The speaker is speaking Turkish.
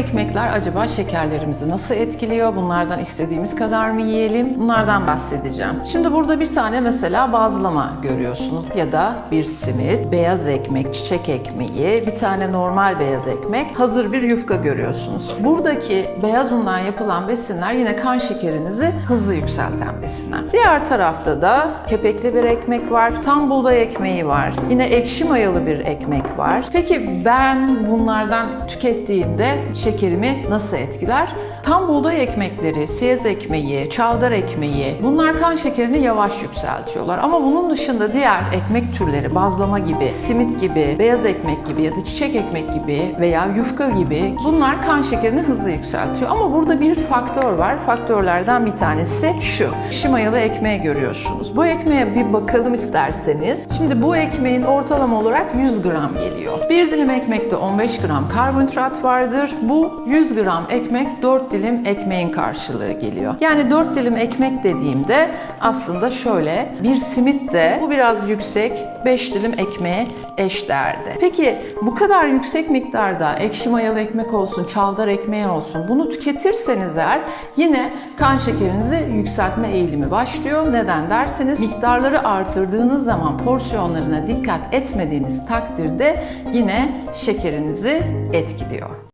ekmekler acaba şekerlerimizi nasıl etkiliyor? Bunlardan istediğimiz kadar mı yiyelim? Bunlardan bahsedeceğim. Şimdi burada bir tane mesela bazlama görüyorsunuz ya da bir simit, beyaz ekmek, çiçek ekmeği, bir tane normal beyaz ekmek, hazır bir yufka görüyorsunuz. Buradaki beyaz undan yapılan besinler yine kan şekerinizi hızlı yükselten besinler. Diğer tarafta da kepekli bir ekmek var, tam buğday ekmeği var, yine ekşi mayalı bir ekmek var. Peki ben bunlardan tükettiğimde şekerimi nasıl etkiler? Tam buğday ekmekleri, siyez ekmeği, çavdar ekmeği bunlar kan şekerini yavaş yükseltiyorlar. Ama bunun dışında diğer ekmek türleri bazlama gibi, simit gibi, beyaz ekmek gibi ya da çiçek ekmek gibi veya yufka gibi bunlar kan şekerini hızlı yükseltiyor. Ama burada bir faktör var. Faktörlerden bir tanesi şu. Ekşi mayalı ekmeği görüyorsunuz. Bu ekmeğe bir bakalım isterseniz. Şimdi bu ekmeğin ortalama olarak 100 gram geliyor. Bir dilim ekmekte 15 gram karbonhidrat vardır. Bu 100 gram ekmek 4 dilim ekmeğin karşılığı geliyor. Yani 4 dilim ekmek dediğimde aslında şöyle bir simit de bu biraz yüksek 5 dilim ekmeğe eş değerde. Peki bu kadar yüksek miktarda ekşi mayalı ekmek olsun, çavdar ekmeği olsun bunu tüketirseniz eğer yine kan şekerinizi yükseltme eğilimi başlıyor. Neden derseniz miktarları artırdığınız zaman porsiyonlarına dikkat etmediğiniz takdirde yine şekerinizi etkiliyor.